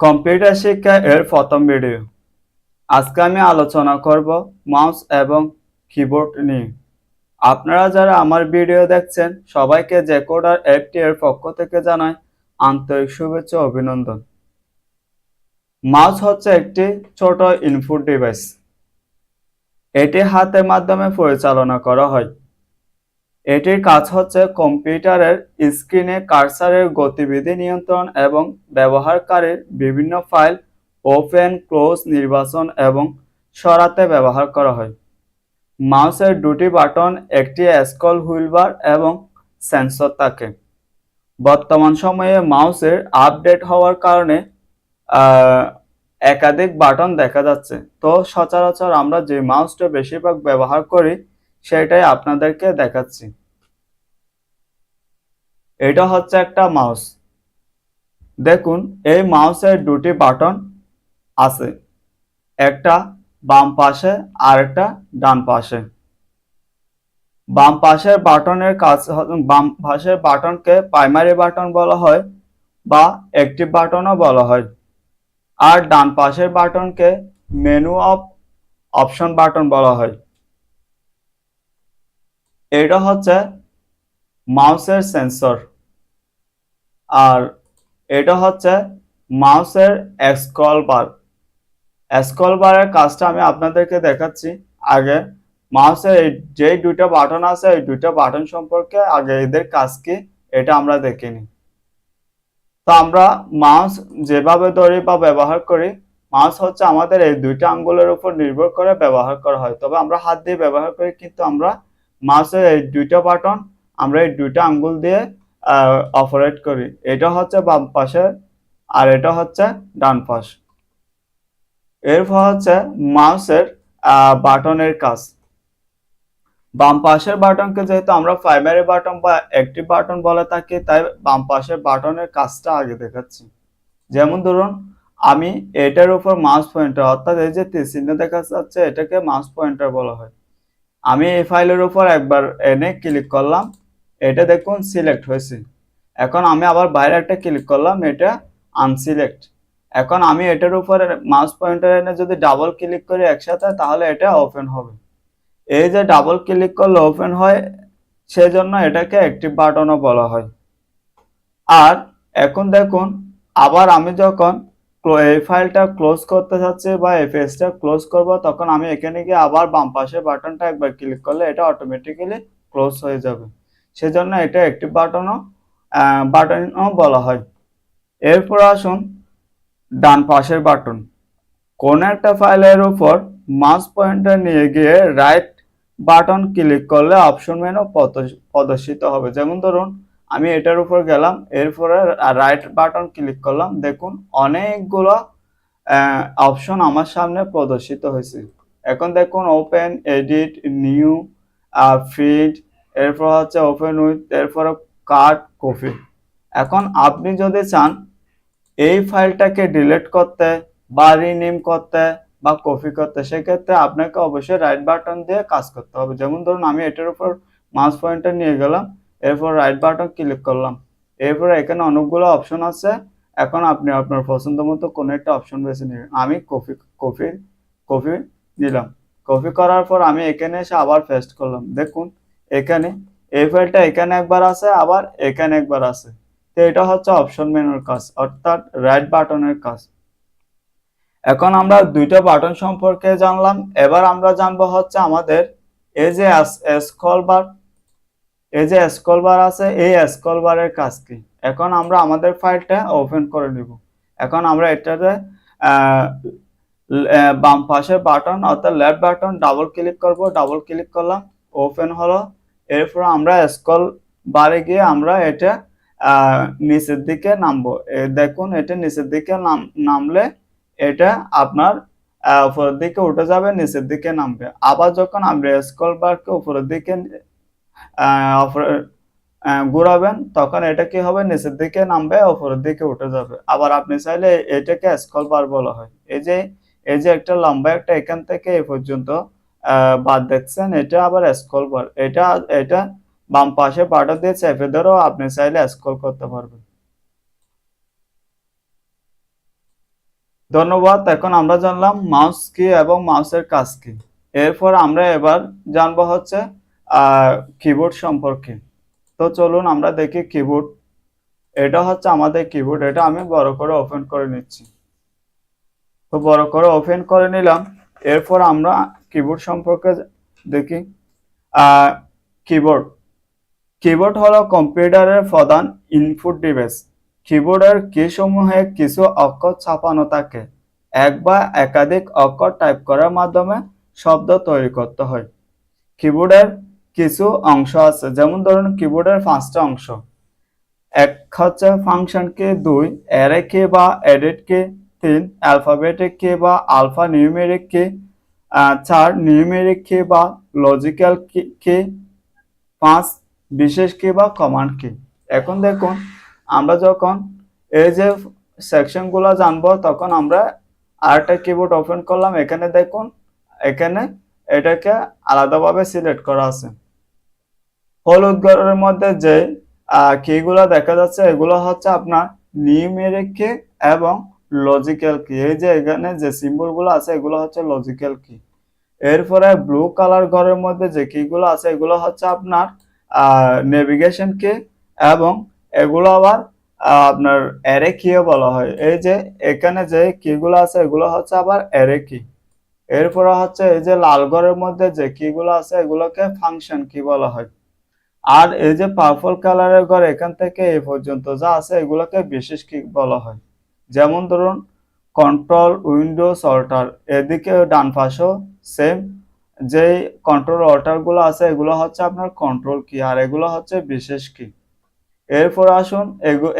Computer শিক্ষা এর প্রথম ভিডিও আজকে আমি আলোচনা করব মাউস এবং কিবোর্ড নিয়ে। আপনারা যারা আমার ভিডিও দেখছেন, সবাইকে জেকোডার অ্যাপটি এর পক্ষ থেকে জানাই আন্তরিক শুভেচ্ছা অভিনন্দন। মাউস হচ্ছে একটি ছোট ইনপুট ডিভাইস এটি হাতের মাধ্যমে পরিচালনা করা হয়। এটির কাজ হচ্ছে কম্পিউটারের স্ক্রিনে কার্সারের গতিবিধি নিয়ন্ত্রণ এবং ব্যবহারকারীর বিভিন্ন ফাইল ওপেন, ক্লোজ, নির্বাচন এবং সরাতে ব্যবহার করা হয়। মাউসের দুটি বাটন, একটি স্কল হুইলবার এবং সেন্সর থাকে। বর্তমান সময়ে মাউসের আপডেট হওয়ার কারণে একাধিক বাটন দেখা যাচ্ছে। তো সচরাচর আমরা যে মাউসটা বেশিরভাগ ব্যবহার করি সেটাই আপনাদেরকে দেখাচ্ছি। এটা হচ্ছে একটা মাউস দেখুন, এই মাউসের দুটি বাটন আছে। একটা বাম পাশে আর একটা ডান পাশে। বাম পাশের বাটনের কাজ বাম পাশের বাটনকে প্রাইমারি বাটন বলা হয় বা অ্যাক্টিভ বাটনও বলা হয়। আর ডান পাশের বাটনকে মেনু অফ অপশন বাটন বলা হয়। এটা হচ্ছে মাউসের সেন্সর। আর এটা হচ্ছে মাউসের স্ক্রল বার। স্ক্রল বারের কাজটা আমি আপনাদেরকে দেখাচ্ছি। আগে মাউসের যে দুইটা বাটন আছে, এই দুইটা বাটন সম্পর্কে আগে এদের কাজ কি, এটা আমরা দেখিনি তো আমরা মাউস যেভাবে ধরি বা ব্যবহার করি, মাউস হচ্ছে আমাদের এই দুইটা আঙ্গুলের উপর নির্ভর করে ব্যবহার করা হয়। তবে আমরা হাত দিয়ে ব্যবহার করি, কিন্তু আমরা মাউসের এই দুইটা বাটন আমরা এই দুইটা আঙ্গুল দিয়ে অপারেট করি। এটা হচ্ছে বাম পাশের আর এটা হচ্ছে ডান পাশ। এরপর হচ্ছে মাউসের বাটনের কাজ। বাম পাশের বাটনকে যেহেতু আমরা প্রাইমারি বাটন বা অ্যাক্টিভ বাটন বলে থাকি, তাই বাম পাশের বাটনের কাজটা আগে দেখাচ্ছি। যেমন ধরুন, আমি এটার উপর মাউস পয়েন্টার অর্থাৎ এই যে তীর চিহ্ন দেখা যাচ্ছে, এটাকে মাউস পয়েন্টার বলা হয়। আমি এই ফাইলের উপর একবার এনে ক্লিক করলাম। এটা দেখুন সিলেক্ট হয়েছে। এখন আমি আবার বাইরে একটা ক্লিক করলাম, এটা আনসিলেক্ট এখন আমি এটার উপর মাউস পয়েন্টার এনে যদি ডাবল ক্লিক করি একসাথে, তাহলে এটা ওপেন হবে। এই যে ডাবল ক্লিক করলে ওপেন হয়, সেজন্য এটাকে অ্যাক্টিভ বাটনও বলা হয়। আর এখন দেখুন, আবার আমি যখন এই ফাইলটা ক্লোজ করতে চাচ্ছি বা এই পেজটা ক্লোজ করব, তখন আমি এখানে গিয়ে আবার বাম পাশে বাটনটা একবার ক্লিক করলে এটা অটোমেটিক্যালি ক্লোজ হয়ে যাবে। সেজন্য এটা অ্যাক্টিভ বাটনও বাটনও বলা হয়। এরপর আসুন ডান পাশের বাটন কোন একটা ফাইলের উপর মাস পয়েন্টার নিয়ে গিয়ে রাইট বাটন ক্লিক করলে অপশন মেনু প্রদর্শিত হবে। যেমন ধরুন আমি এটার উপর গেলাম, এরপরে রাইট বাটন ক্লিক করলাম, দেখুন অনেকগুলো অপশন আমার সামনে প্রদর্শিত হয়েছে। এখন দেখুন ওপেন এডিট নিউ ফিড এরপর হচ্ছে ওপেন উইথ এরপরে কাট কপি এখন আপনি যদি চান এই ফাইলটাকে ডিলিট করতে বা রিনেম করতে বা কপি করতে, সেক্ষেত্রে আপনাকে অবশ্যই রাইট বাটন দিয়ে কাজ করতে হবে। যেমন ধরুন আমি এটার উপর মাউস পয়েন্টটা নিয়ে গেলাম এরপর রাইট বাটন ক্লিক করলাম। এরপর এখানে অনেকগুলো অপশন আছে। এখন আপনি আপনার পছন্দ মতো কোনো একটা অপশন বেছে নেবেন আমি কপি কপি কপি নিলাম। কপি করার পর আমি এখানে এসে আবার পেস্ট করলাম। দেখুন, এখানে, এই ফাইলটা এখানে একবার আছে, আবার এখানে একবার আছে। তো এটা হচ্ছে অপশন মেনুর কাজ, অর্থাৎ রাইট বাটনের কাজ। এখন আমরা দুইটা বাটন সম্পর্কে জানলাম। এবার আমরা জানব হচ্ছে আমাদের এই যে স্ক্রল বার এই যে স্ক্রল বার আছে, এই স্ক্রল বারের কাজ কি? এখন আমরা আমাদের ফাইলটা ওপেন করে নিব। এখন আমরা এটাতে বাম পাশের বাটন অর্থাৎ লেফট বাটন ডাবল ক্লিক করব ডাবল ক্লিক করলাম ওপেন হলো। এরপর আমরা স্ক্রল বারে গিয়ে আমরা এটা নিচের দিকে নামবো। দেখুন, এটা নিচের দিকে নাম, নামলে এটা আপনার উপরের দিকে উঠে যাবে, নিচের দিকে নামবে। আবার যখন আমরা স্কল বারকে উপরের দিকে ঘোরাবেন, তখন এটা কি হবে? নিচের দিকে নামবে, উপরের দিকে উঠে যাবে। আবার আপনি চাইলে এটাকে স্ক্রল বার বলা হয়। এই যে এই যে একটা লম্বা একটা এখান থেকে এই পর্যন্ত বার দেখছেন, এটা আবার স্ক্রল বার এটা এটা বাম পাশে পাটা দিয়ে চেপে ধরেও আপনি চাইলে স্ক্রল করতে পারবেন। ধন্যবাদ। এখন আমরা জানলাম মাউস কি এবং মাউসের কাজ কি। এরপর আমরা এবার জানব হচ্ছে কিবোর্ড সম্পর্কে। তো চলুন আমরা দেখি কিবোর্ড এটা হচ্ছে আমাদের কিবোর্ড এটা আমি বড় করে ওপেন করে নিচ্ছি। তো বড় করে ওপেন করে নিলাম, এরপর আমরা কিবোর্ড সম্পর্কে দেখি। কিবোর্ড কিবোর্ড হলো কম্পিউটারের প্রধান ইনপুট ডিভাইস কিবোর্ডের সমূহে কিছু অক্ষর ছাপানো থাকে। এক বা একাধিক অক্ষর টাইপ করার মাধ্যমে শব্দ তৈরি করতে হয়। কিবোর্ডের কিছু অংশ আছে। যেমন ধরুন কিবোর্ডের পাঁচটা অংশ। এক হচ্ছে ফাংশন কে দুই অ্যারে কে বা এডিট কে তিন অ্যালফাবেটিক কে বা আলফা নিউমেরিক কে চার নিউমেরিক কে বা লজিক্যাল কে পাঁচ বিশেষ কি বা কমান্ড কি এখন দেখুন, আমরা যখন এই যে সেকশনগুলো জানব, তখন আমরা আরেকটা কিবোর্ড ওপেন করলাম। এখানে দেখুন, এখানে এটাকে আলাদাভাবে সিলেক্ট করা আছে। হলুদ ঘরের মধ্যে যে কিগুলো দেখা যাচ্ছে, এগুলো হচ্ছে আপনার নিউমেরিক কি এবং লজিক্যাল কি এই যে এখানে যে সিম্বলগুলো আছে, এগুলো হচ্ছে লজিক্যাল কি এরপরে ব্লু কালার ঘরের মধ্যে যে কিগুলো আছে, এগুলো হচ্ছে আপনার নেভিগেশন কি এবং এগুলো আবার আপনার অ্যারে কিও বলা হয়। এই যে এখানে যে কিগুলো আছে, এগুলো হচ্ছে আবার অ্যারে কি এরপরে হচ্ছে এই যে লাল ঘরের মধ্যে যে কিগুলো আছে, এগুলোকে ফাংশন কি বলা হয়। আর এই যে পার্পল কালারের ঘর এখান থেকে এই পর্যন্ত যা আছে এগুলোকে বিশেষ কি বলা হয়? যেমন ধরুন কন্ট্রোল উইন্ডোজ অল্টার এদিকে ডান পাশেও সেম যে কন্ট্রোল অল্টারগুলো আছে এগুলো হচ্ছে আপনার কন্ট্রোল কি আর এগুলো হচ্ছে বিশেষ কি এরপর আসুন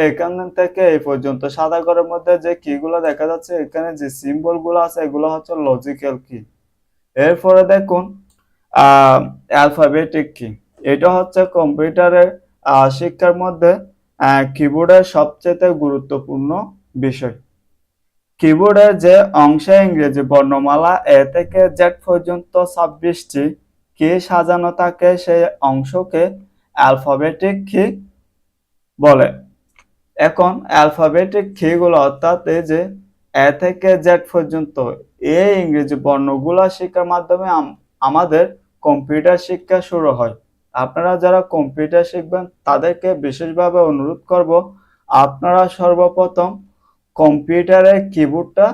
এখান থেকে এই পর্যন্ত সাদা ঘরের মধ্যে যে কিগুলো দেখা যাচ্ছে, এখানে যে সিম্বলগুলো আছে এগুলো হচ্ছে লজিক্যাল কি এরপরে দেখুন অ্যালফাবেটিক কি এটা হচ্ছে কম্পিউটারের শিক্ষার মধ্যে কিবোর্ডের সবচেয়ে গুরুত্বপূর্ণ বিষয়। কিবোর্ডের যে অংশে ইংরেজি বর্ণমালা, এ থেকে জেড পর্যন্ত ছাব্বিশটি কি সাজানো থাকে, সেই অংশকে অ্যালফাবেটিক কি বলে। এখন অ্যালফাবেটিক কিগুলো অর্থাৎ এই যে, এ থেকে জেড পর্যন্ত এই ইংরেজি বর্ণগুলো শিক্ষার মাধ্যমে আমাদের কম্পিউটার শিক্ষা শুরু হয়। আপনারা যারা কম্পিউটার শিখবেন, তাদেরকে বিশেষভাবে অনুরোধ করব, আপনারা সর্বপ্রথম কম্পিউটারের কিবোর্ডটা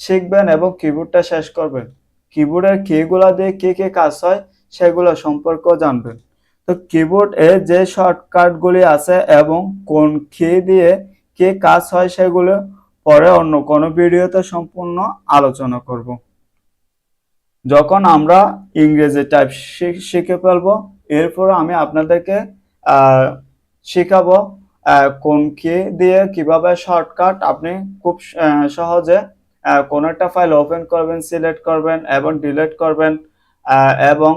শিখবেন এবং কিবোর্ডটা শেষ করবেন। কিবোর্ডের কিগুলা দিয়ে কি কি কাজ হয়, সেগুলো সম্পর্কেও জানবেন। তো কিবোর্ড এ যে শর্টকাটগুলি আছে এবং কোন কি দিয়ে কি কাজ হয়, সেগুলো পরে অন্য কোনো ভিডিওতে সম্পূর্ণ আলোচনা করব। যখন আমরা ইংরেজি টাইপ শিখে ফেলব এরপর আমি আপনাদেরকে শেখাবো কোন কি দিয়ে কীভাবে শর্টকাট আপনি খুব সহজে কোন একটা ফাইল ওপেন করবেন সিলেক্ট করবেন এবং ডিলেট করবেন এবং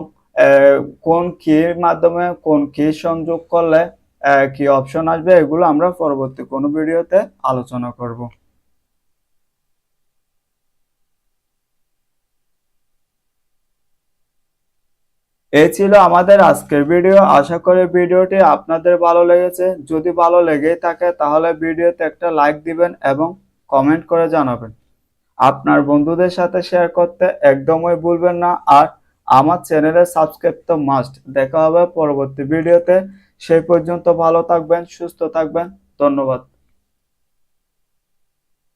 কোন কির মাধ্যমে কোন কি সংযোগ করলে কি অপশন আসবে, এগুলো আমরা পরবর্তী কোনো ভিডিওতে আলোচনা করব। এই ছিল আমাদের আজকের ভিডিও আশা করি ভিডিওটি আপনাদের ভালো লেগেছে। যদি ভালো লেগে থাকে, তাহলে ভিডিওতে একটা লাইক দিবেন এবং কমেন্ট করে জানাবেন। আপনার বন্ধুদের সাথে শেয়ার করতে একদমই ভুলবেন না। আর আমার চ্যানেলে সাবস্ক্রাইব তো মাস্ট দেখা হবে পরবর্তী ভিডিওতে সেই পর্যন্ত ভালো থাকবেন, সুস্থ থাকবেন। ধন্যবাদ।